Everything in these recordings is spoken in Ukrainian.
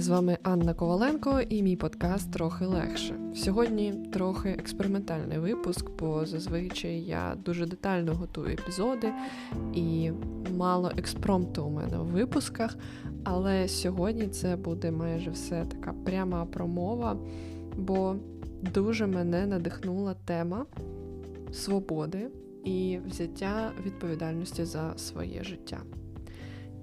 з вами Анна Коваленко і мій подкаст трохи легше. Сьогодні трохи експериментальний випуск, бо зазвичай я дуже детально готую епізоди і мало експромту у мене в випусках. Але сьогодні це буде майже все така пряма промова, бо дуже мене надихнула тема свободи і взяття відповідальності за своє життя.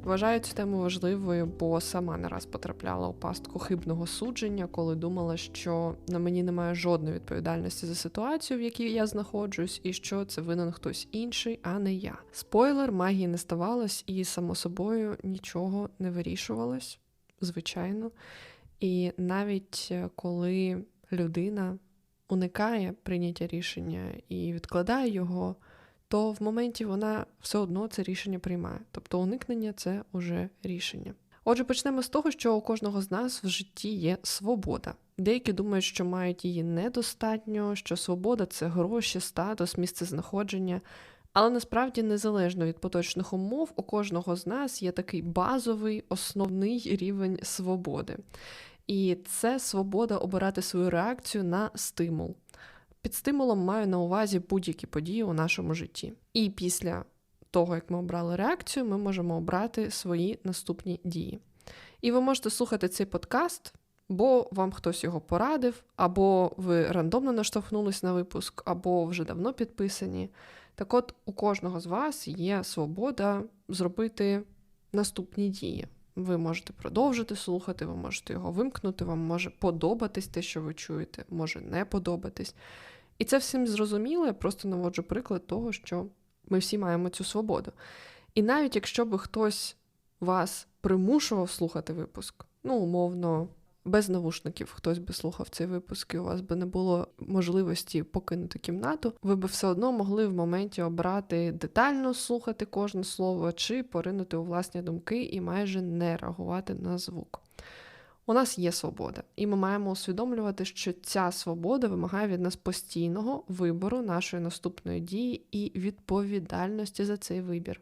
Вважаю цю тему важливою, бо сама не раз потрапляла у пастку хибного судження, коли думала, що на мені немає жодної відповідальності за ситуацію, в якій я знаходжусь, і що це винен хтось інший, а не я. Спойлер, магії не ставалось, і само собою нічого не вирішувалось, звичайно. І навіть е, коли людина уникає прийняття рішення і відкладає його то в моменті вона все одно це рішення приймає. Тобто уникнення це уже рішення. Отже, почнемо з того, що у кожного з нас в житті є свобода. Деякі думають, що мають її недостатньо, що свобода це гроші, статус, місце знаходження. Але насправді, незалежно від поточних умов, у кожного з нас є такий базовий основний рівень свободи. І це свобода обирати свою реакцію на стимул. Під стимулом маю на увазі будь-які події у нашому житті. І після того, як ми обрали реакцію, ми можемо обрати свої наступні дії. І ви можете слухати цей подкаст, бо вам хтось його порадив, або ви рандомно наштовхнулись на випуск, або вже давно підписані. Так от, у кожного з вас є свобода зробити наступні дії. Ви можете продовжити слухати, ви можете його вимкнути, вам може подобатись те, що ви чуєте, може не подобатись. І це всім зрозуміло, я просто наводжу приклад того, що ми всі маємо цю свободу. І навіть якщо би хтось вас примушував слухати випуск, ну, умовно, без навушників хтось би слухав цей випуск, і у вас би не було можливості покинути кімнату, ви би все одно могли в моменті обрати детально слухати кожне слово чи поринути у власні думки і майже не реагувати на звук. У нас є свобода, і ми маємо усвідомлювати, що ця свобода вимагає від нас постійного вибору нашої наступної дії і відповідальності за цей вибір.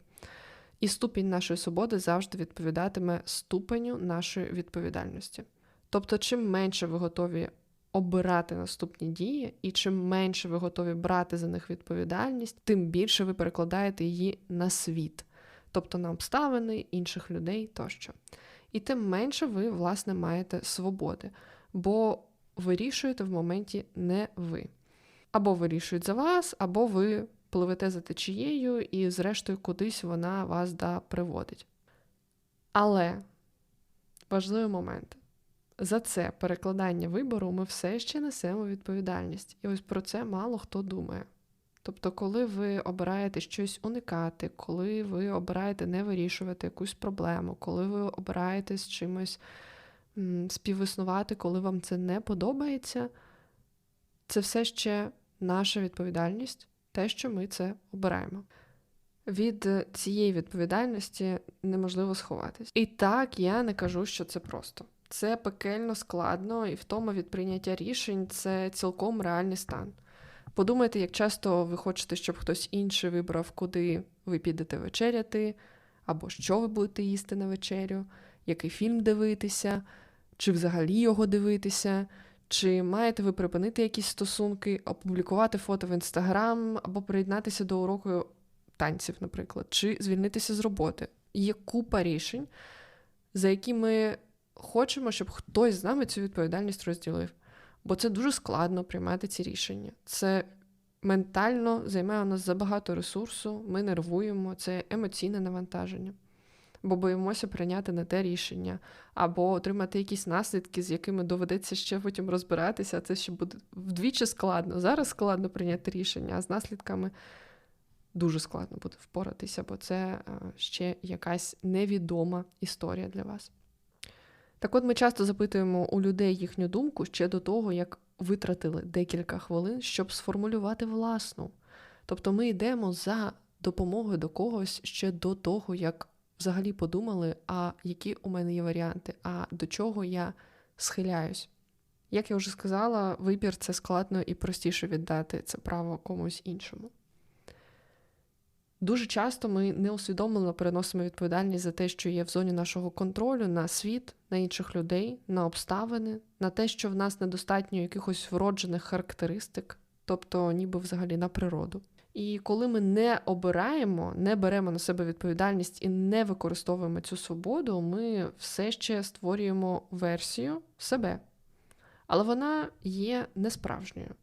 І ступінь нашої свободи завжди відповідатиме ступеню нашої відповідальності. Тобто, чим менше ви готові обирати наступні дії, і чим менше ви готові брати за них відповідальність, тим більше ви перекладаєте її на світ, тобто на обставини інших людей тощо і тим менше ви, власне, маєте свободи, бо вирішуєте в моменті не ви. Або вирішують за вас, або ви пливете за течією, і, зрештою, кудись вона вас да приводить. Але важливий момент. За це перекладання вибору ми все ще несемо відповідальність. І ось про це мало хто думає. Тобто, коли ви обираєте щось уникати, коли ви обираєте не вирішувати якусь проблему, коли ви обираєте з чимось співіснувати, коли вам це не подобається, це все ще наша відповідальність, те, що ми це обираємо. Від цієї відповідальності неможливо сховатись. І так я не кажу, що це просто. Це пекельно складно, і втома від прийняття рішень це цілком реальний стан. Подумайте, як часто ви хочете, щоб хтось інший вибрав, куди ви підете вечеряти, або що ви будете їсти на вечерю, який фільм дивитися, чи взагалі його дивитися, чи маєте ви припинити якісь стосунки, опублікувати фото в інстаграм, або приєднатися до уроку танців, наприклад, чи звільнитися з роботи. Є купа рішень, за які ми хочемо, щоб хтось з нами цю відповідальність розділив бо це дуже складно приймати ці рішення. Це ментально займає у нас забагато ресурсу, ми нервуємо, це емоційне навантаження, бо боїмося прийняти не те рішення, або отримати якісь наслідки, з якими доведеться ще потім розбиратися. Це ще буде вдвічі складно. Зараз складно прийняти рішення, а з наслідками. Дуже складно буде впоратися, бо це е, ще якась невідома історія для вас. Так от ми часто запитуємо у людей їхню думку ще до того, як витратили декілька хвилин, щоб сформулювати власну. Тобто ми йдемо за допомогою до когось ще до того, як взагалі подумали, а які у мене є варіанти, а до чого я схиляюсь. Як я вже сказала, вибір це складно і простіше віддати це право комусь іншому. Дуже часто ми неусвідомлено переносимо відповідальність за те, що є в зоні нашого контролю, на світ, на інших людей, на обставини, на те, що в нас недостатньо якихось вроджених характеристик, тобто ніби взагалі на природу. І коли ми не обираємо, не беремо на себе відповідальність і не використовуємо цю свободу, ми все ще створюємо версію себе. Але вона є несправжньою.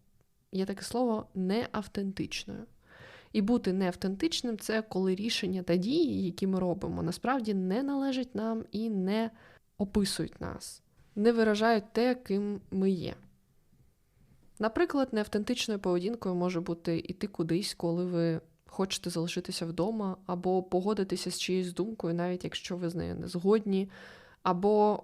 Є таке слово неавтентичною. І бути неавтентичним це коли рішення та дії, які ми робимо, насправді не належать нам і не описують нас, не виражають те, ким ми є. Наприклад, неавтентичною поведінкою може бути іти кудись, коли ви хочете залишитися вдома, або погодитися з чиєюсь думкою, навіть якщо ви з нею не згодні, або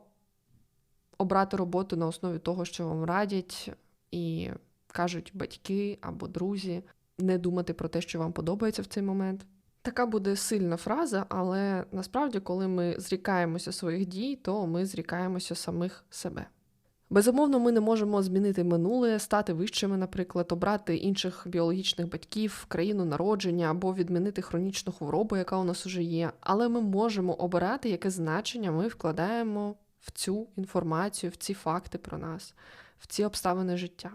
обрати роботу на основі того, що вам радять, і кажуть батьки або друзі, не думати про те, що вам подобається в цей момент. Така буде сильна фраза, але насправді, коли ми зрікаємося своїх дій, то ми зрікаємося самих себе. Безумовно, ми не можемо змінити минуле, стати вищими, наприклад, обрати інших біологічних батьків, країну народження або відмінити хронічну хворобу, яка у нас уже є. Але ми можемо обирати, яке значення ми вкладаємо в цю інформацію, в ці факти про нас, в ці обставини життя.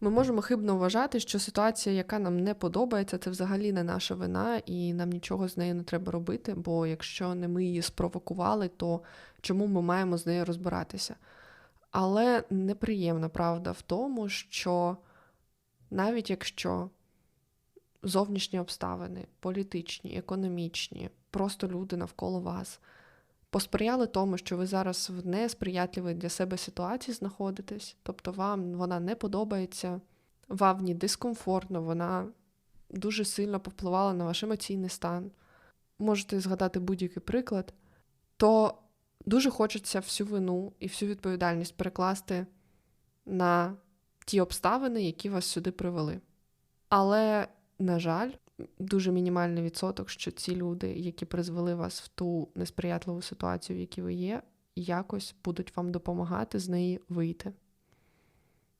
Ми можемо хибно вважати, що ситуація, яка нам не подобається, це взагалі не наша вина, і нам нічого з нею не треба робити, бо якщо не ми її спровокували, то чому ми маємо з нею розбиратися? Але неприємна правда в тому, що навіть якщо зовнішні обставини, політичні, економічні, просто люди навколо вас посприяли тому, що ви зараз в несприятливій для себе ситуації знаходитесь, тобто вам вона не подобається, вам в ній дискомфортно, вона дуже сильно повпливала на ваш емоційний стан. Можете згадати будь-який приклад, то дуже хочеться всю вину і всю відповідальність перекласти на ті обставини, які вас сюди привели. Але, на жаль, дуже мінімальний відсоток, що ці люди, які призвели вас в ту несприятливу ситуацію, в якій ви є, якось будуть вам допомагати з неї вийти.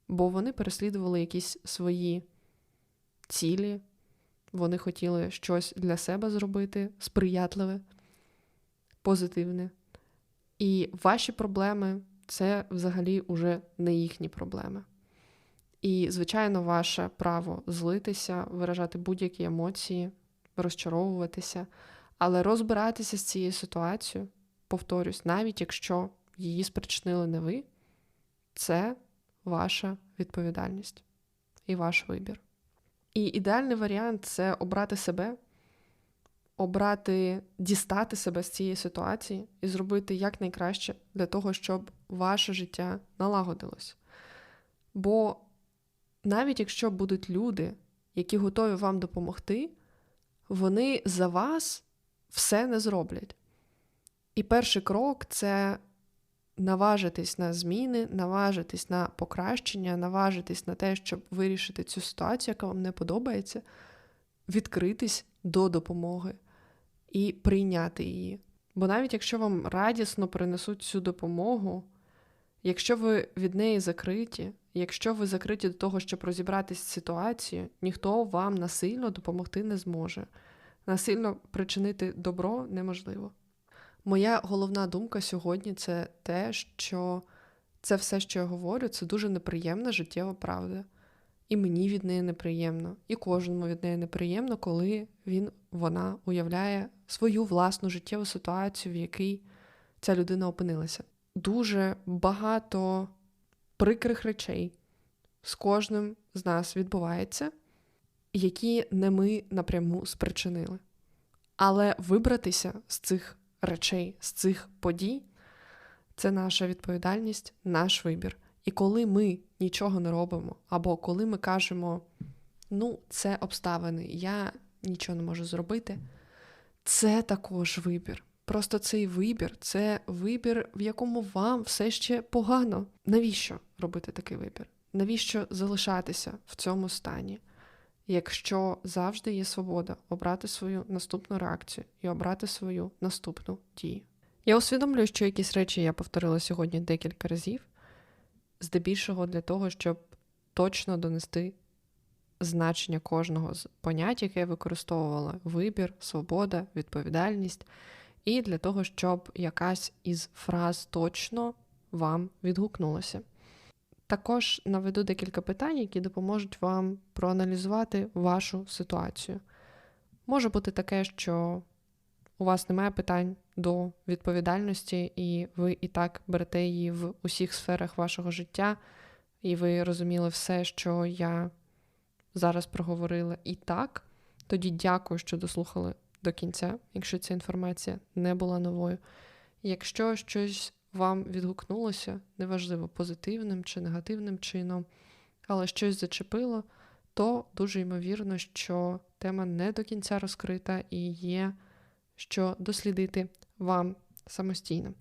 Бо вони переслідували якісь свої цілі, вони хотіли щось для себе зробити сприятливе, позитивне. І ваші проблеми це взагалі уже не їхні проблеми. І, звичайно, ваше право злитися, виражати будь-які емоції, розчаровуватися, але розбиратися з цією ситуацією, повторюсь, навіть якщо її спричинили не ви, це ваша відповідальність і ваш вибір. І ідеальний варіант це обрати себе, обрати, дістати себе з цієї ситуації і зробити якнайкраще для того, щоб ваше життя налагодилось. Бо навіть якщо будуть люди, які готові вам допомогти, вони за вас все не зроблять. І перший крок це наважитись на зміни, наважитись на покращення, наважитись на те, щоб вирішити цю ситуацію, яка вам не подобається, відкритись до допомоги і прийняти її. Бо навіть якщо вам радісно принесуть цю допомогу, якщо ви від неї закриті, якщо ви закриті до того, щоб розібратися з ситуацією, ніхто вам насильно допомогти не зможе. Насильно причинити добро неможливо. Моя головна думка сьогодні це те, що це все, що я говорю, це дуже неприємна життєва правда. І мені від неї неприємно, і кожному від неї неприємно, коли він, вона уявляє свою власну життєву ситуацію, в якій ця людина опинилася. Дуже багато прикрих речей з кожним з нас відбувається, які не ми напряму спричинили. Але вибратися з цих речей, з цих подій це наша відповідальність, наш вибір. І коли ми нічого не робимо, або коли ми кажемо, ну, це обставини, я нічого не можу зробити, це також вибір. Просто цей вибір це вибір, в якому вам все ще погано. Навіщо робити такий вибір? Навіщо залишатися в цьому стані, якщо завжди є свобода обрати свою наступну реакцію і обрати свою наступну дію? Я усвідомлюю, що якісь речі я повторила сьогодні декілька разів, здебільшого для того, щоб точно донести значення кожного з понять, яке я використовувала: вибір, свобода, відповідальність, і для того, щоб якась із фраз точно вам відгукнулася. Також наведу декілька питань, які допоможуть вам проаналізувати вашу ситуацію. Може бути таке, що у вас немає питань до відповідальності, і ви і так берете її в усіх сферах вашого життя, і ви розуміли все, що я зараз проговорила і так. Тоді дякую, що дослухали до кінця, якщо ця інформація не була новою. Якщо щось вам відгукнулося, неважливо, позитивним чи негативним чином, але щось зачепило, то дуже ймовірно, що тема не до кінця розкрита і є що дослідити вам самостійно.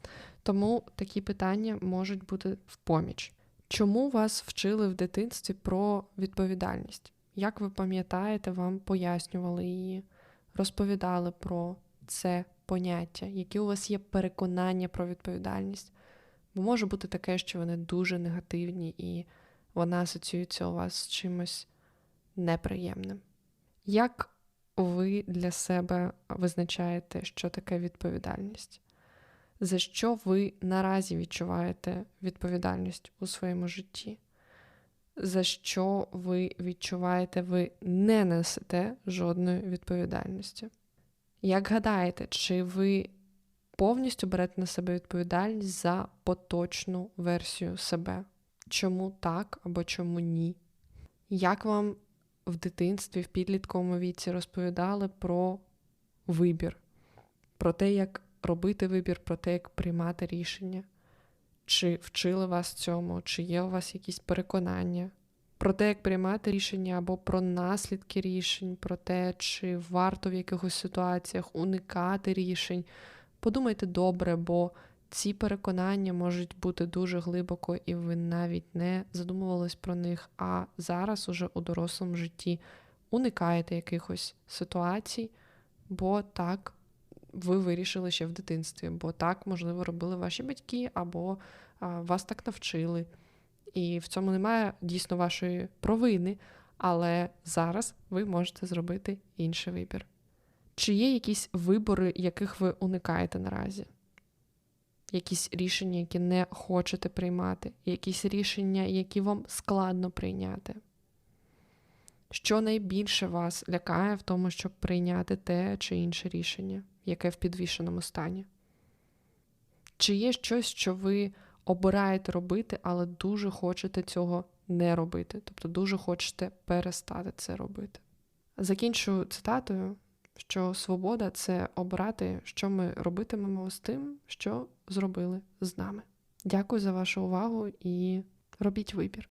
Тому такі питання можуть бути в поміч. Чому вас вчили в дитинстві про відповідальність? Як ви пам'ятаєте, вам пояснювали її, розповідали про це поняття, які у вас є переконання про відповідальність? Бо може бути таке, що вони дуже негативні і вона асоціюється у вас з чимось неприємним. Як ви для себе визначаєте, що таке відповідальність? За що ви наразі відчуваєте відповідальність у своєму житті? За що ви відчуваєте, ви не несете жодної відповідальності? Як гадаєте, чи ви повністю берете на себе відповідальність за поточну версію себе? Чому так або чому ні? Як вам в дитинстві, в підлітковому віці розповідали про вибір, про те, як робити вибір, про те, як приймати рішення, чи вчили вас цьому, чи є у вас якісь переконання, про те, як приймати рішення або про наслідки рішень, про те, чи варто в якихось ситуаціях уникати рішень. Подумайте добре, бо ці переконання можуть бути дуже глибоко, і ви навіть не задумувались про них, а зараз уже у дорослому житті уникаєте якихось ситуацій, бо так ви вирішили ще в дитинстві, бо так, можливо, робили ваші батьки, або вас так навчили. І в цьому немає дійсно вашої провини, але зараз ви можете зробити інший вибір. Чи є якісь вибори, яких ви уникаєте наразі? якісь рішення, які не хочете приймати, якісь рішення, які вам складно прийняти. Що найбільше вас лякає в тому, щоб прийняти те чи інше рішення, яке в підвішеному стані? Чи є щось, що ви обираєте робити, але дуже хочете цього не робити, тобто дуже хочете перестати це робити? Закінчу цитатою що свобода це обрати, що ми робитимемо з тим, що зробили з нами. Дякую за вашу увагу і робіть вибір.